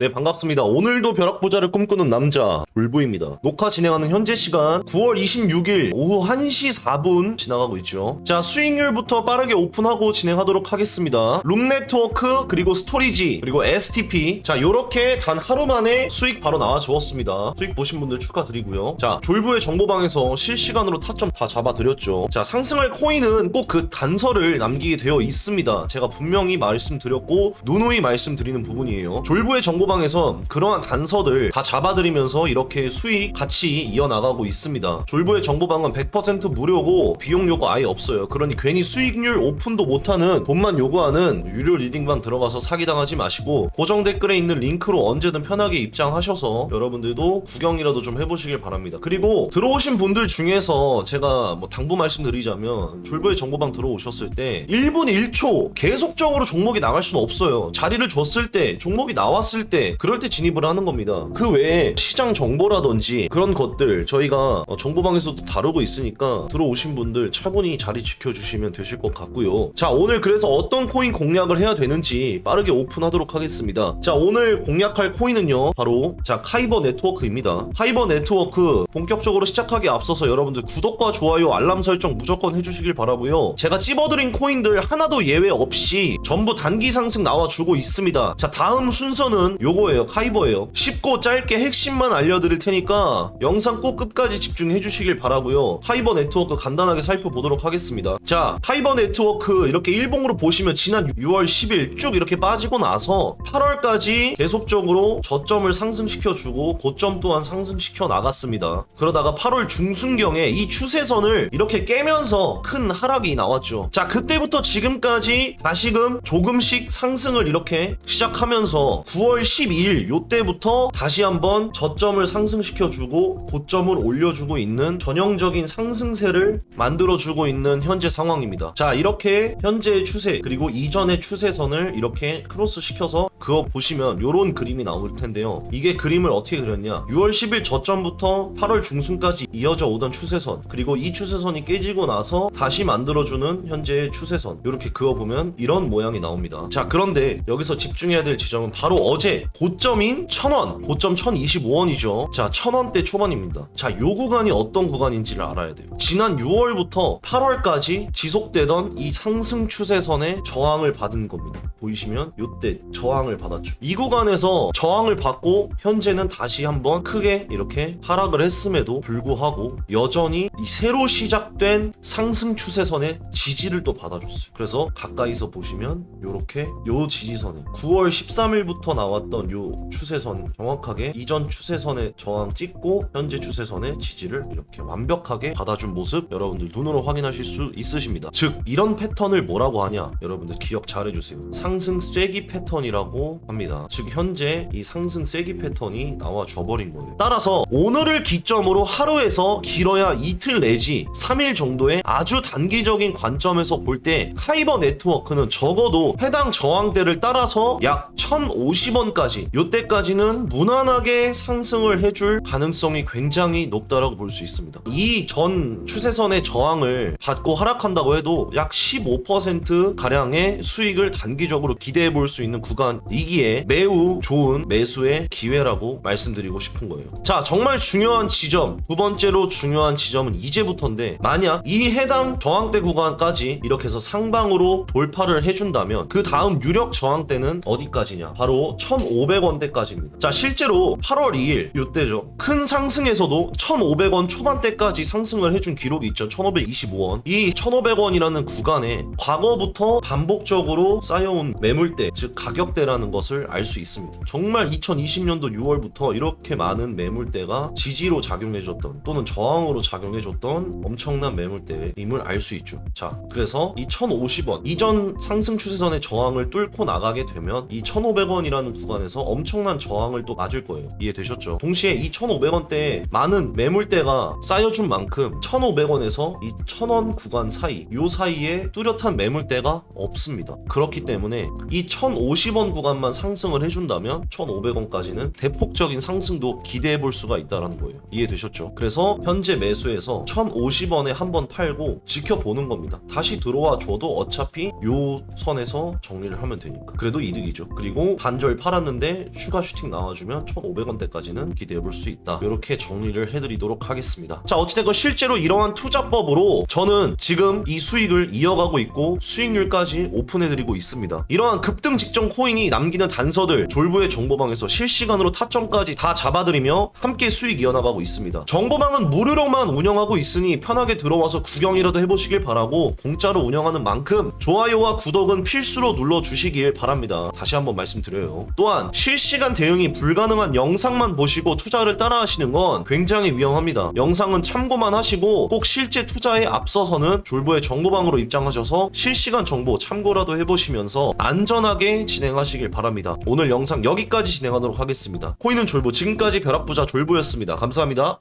네, 반갑습니다. 오늘도 벼락부자를 꿈꾸는 남자, 울부입니다. 녹화 진행하는 현재 시간 9월 26일 오후 1시 4분 지나가고 있죠. 자, 수익률부터 빠르게 오픈하고 진행하도록 하겠습니다. 룸 네트워크, 그리고 스토리지, 그리고 STP. 자, 요렇게 단 하루 만에 수익 바로 나와 주었습니다. 수익 보신 분들 축하드리고요. 자, 졸부의 정보방에서 실시간으로 타점 다 잡아드렸죠. 자, 상승할 코인은 꼭 그 단서를 남기게 되어 있습니다. 제가 분명히 말씀드렸고, 누누이 말씀드리는 부분이에요. 졸부의 정보 방에서 그러한 단서들 다 잡아드리면서 이렇게 수익 같이 이어나가고 있습니다. 졸부의 정보방은 100% 무료고 비용 요구 아예 없어요. 그러니 괜히 수익률 오픈도 못하는 돈만 요구하는 유료 리딩방 들어가서 사기당하지 마시고 고정 댓글에 있는 링크로 언제든 편하게 입장하셔서 여러분들도 구경이라도 좀 해보시길 바랍니다. 그리고 들어오신 분들 중에서 제가 뭐 당부 말씀드리자면 졸부의 정보방 들어오셨을 때 1분 1초 계속적으로 종목이 나갈 수는 없어요. 자리를 줬을 때 종목이 나왔을 때 그럴 때 진입을 하는 겁니다. 그 외에 시장 정보라든지 그런 것들 저희가 어, 정보방에서도 다루고 있으니까 들어오신 분들 차분히 자리 지켜주시면 되실 것 같고요. 자 오늘 그래서 어떤 코인 공략을 해야 되는지 빠르게 오픈하도록 하겠습니다. 자 오늘 공략할 코인은요 바로 자 카이버 네트워크입니다. 카이버 네트워크 본격적으로 시작하기 앞서서 여러분들 구독과 좋아요 알람 설정 무조건 해주시길 바라고요. 제가 찝어드린 코인들 하나도 예외 없이 전부 단기 상승 나와주고 있습니다. 자 다음 순서는 요 거예요 카이버예요. 쉽고 짧게 핵심만 알려드릴 테니까 영상 꼭 끝까지 집중해 주시길 바라고요. 카이버 네트워크 간단하게 살펴보도록 하겠습니다. 자 카이버 네트워크 이렇게 일봉으로 보시면 지난 6월 10일 쭉 이렇게 빠지고 나서 8월까지 계속적으로 저점을 상승시켜주고 고점 또한 상승시켜 나갔습니다. 그러다가 8월 중순경에 이 추세선을 이렇게 깨면서 큰 하락이 나왔죠. 자 그때부터 지금까지 다시금 조금씩 상승을 이렇게 시작하면서 9월 12일 요때부터 다시 한번 저점을 상승시켜주고 고점을 올려주고 있는 전형적인 상승세를 만들어주고 있는 현재 상황입니다. 자 이렇게 현재의 추세 그리고 이전의 추세선을 이렇게 크로스 시켜서 그거 보시면 요런 그림이 나올 텐데요. 이게 그림을 어떻게 그렸냐? 6월 10일 저점부터 8월 중순까지 이어져 오던 추세선 그리고 이 추세선이 깨지고 나서 다시 만들어주는 현재의 추세선 이렇게 그어보면 이런 모양이 나옵니다. 자 그런데 여기서 집중해야 될 지점은 바로 어제 고점인 1000원 고점 1025원이죠. 자 1000원대 초반입니다. 자 요 구간이 어떤 구간인지를 알아야 돼요. 지난 6월부터 8월까지 지속되던 이 상승 추세선의 저항을 받은 겁니다. 보이시면 요때 저항을 받았죠. 이 구간에서 저항을 받고 현재는 다시 한번 크게 이렇게 하락을 했음에도 불구하고 여전히 이 새로 시작된 상승 추세선의 지지를 또 받아줬어요. 그래서 가까이서 보시면 요렇게 요 지지선에 9월 13일부터 나왔던 요 추세선 정확하게 이전 추세선의 저항 찍고 현재 추세선의 지지를 이렇게 완벽하게 받아준 모습 여러분들 눈으로 확인하실 수 있으십니다. 즉 이런 패턴을 뭐라고 하냐 여러분들 기억 잘 해주세요. 상승 쐐기 패턴이라고 합니다. 즉 현재 이 상승 쐐기 패턴이 나와 줘버린 거예요. 따라서 오늘을 기점으로 하루에서 길어야 이틀 내지 3일 정도의 아주 단기적인 관점에서 볼 때 카이버 네트워크는 적어도 해당 저항대를 따라서 약 1,050원까지 이때까지는 무난하게 상승을 해줄 가능성이 굉장히 높다라고 볼 수 있습니다. 이 전 추세선의 저항을 받고 하락한다고 해도 약 15% 가량의 수익을 단기적으로 기대해 볼 수 있는 구간이기에 매우 좋은 매수의 기회라고 말씀드리고 싶은 거예요. 자, 정말 중요한 지점 두 번째로 중요한 지점은 이제부터인데 만약 이 해당 저항대 구간까지 이렇게 해서 상방으로 돌파를 해준다면 그 다음 유력 저항대는 어디까지냐? 바로 1,500원대까지입니다. 자, 실제로 8월 2일 이때죠. 큰 상승에서도 1,500원 초반대까지 상승을 해준 기록이 있죠. 1,525원. 이 1,500원이라는 구간에 과거부터 반복적으로 쌓여온 매물대, 즉 가격대라는 것을 알 수 있습니다. 정말 2020년도 6월부터 이렇게 많은 매물대가 지지로 작용해줬던 또는 저항으로 작용해줬던 엄청난 매물대임을 알 수 있죠. 자, 그래서 이 1,050원 이전 상승 추세선의 저항을 뚫고 나가게 되면 이 1,500원 이라는 구간에서 엄청난 저항을 또 맞을 거예요. 이해되셨죠? 동시에 이 1,500원대에 많은 매물대가 쌓여준 만큼 1,500원에서 이 1,000원 구간 사이 요 사이에 뚜렷한 매물대가 없습니다. 그렇기 때문에 이 1,050원 구간만 상승을 해준다면 1,500원까지는 대폭적인 상승도 기대해 볼 수가 있다는 거예요. 이해되셨죠? 그래서 현재 매수해서 1,050원에 한 번 팔고 지켜보는 겁니다. 다시 들어와 줘도 어차피 요 선에서 정리를 하면 되니까. 그래도 이득이죠. 그리고 반절 팔았는데 추가 슈팅 나와주면 1,500원대까지는 기대해볼 수 있다. 이렇게 정리를 해드리도록 하겠습니다. 자 어찌됐건 실제로 이러한 투자법으로 저는 지금 이 수익을 이어가고 있고 수익률까지 오픈해드리고 있습니다. 이러한 급등 직전 코인이 남기는 단서들 졸부의 정보방에서 실시간으로 타점까지 다 잡아드리며 함께 수익 이어나가고 있습니다. 정보방은 무료로만 운영하고 있으니 편하게 들어와서 구경이라도 해보시길 바라고 공짜로 운영하는 만큼 좋아요와 구독은 필수로 눌러주시길 바랍니다. 다시 한번 말씀드려요. 또한 실시간 대응이 불가능한 영상만 보시고 투자를 따라하시는 건 굉장히 위험합니다. 영상은 참고만 하시고 꼭 실제 투자에 앞서서는 졸부의 정보방으로 입장하셔서 실시간 정보 참고라도 해보시면서 안전하게 진행하시길 바랍니다. 오늘 영상 여기까지 진행하도록 하겠습니다. 코인은 졸부 지금까지 벼락부자 졸부였습니다. 감사합니다.